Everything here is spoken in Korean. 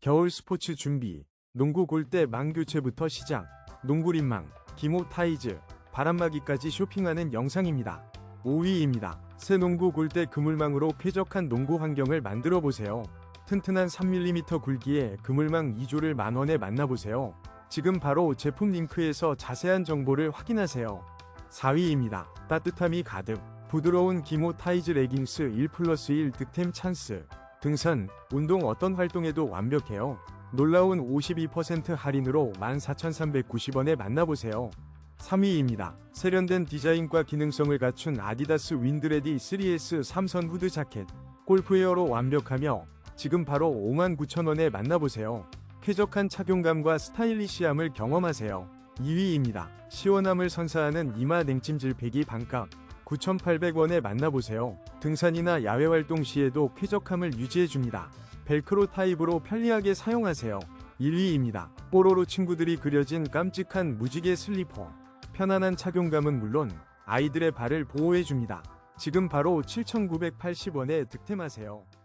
겨울 스포츠 준비, 농구 골대 망 교체부터 시작, 농구림망, 기모 타이즈, 바람막이까지 쇼핑하는 영상입니다. 5위입니다. 새 농구 골대 그물망으로 쾌적한 농구 환경을 만들어 보세요. 튼튼한 3mm 굵기의 그물망 2조를 만원에 만나보세요. 지금 바로 제품 링크에서 자세한 정보를 확인하세요. 4위입니다. 따뜻함이 가득 부드러운 기모 타이즈 레깅스 1 플러스 1 득템 찬스 등산, 운동 어떤 활동에도 완벽해요. 놀라운 52% 할인으로 14,390원에 만나보세요. 3위입니다. 세련된 디자인과 기능성을 갖춘 아디다스 윈드레디 3S 삼선 후드 자켓 골프웨어로 완벽하며 지금 바로 59,000원에 만나보세요. 쾌적한 착용감과 스타일리시함을 경험하세요. 2위입니다. 시원함을 선사하는 이마 냉찜질 배기 반값 9,800원에 만나보세요. 등산이나 야외 활동 시에도 쾌적함을 유지해줍니다. 벨크로 타입으로 편리하게 사용하세요. 1위입니다. 뽀로로 친구들이 그려진 깜찍한 무지개 슬리퍼. 편안한 착용감은 물론 아이들의 발을 보호해줍니다. 지금 바로 7,980원에 득템하세요.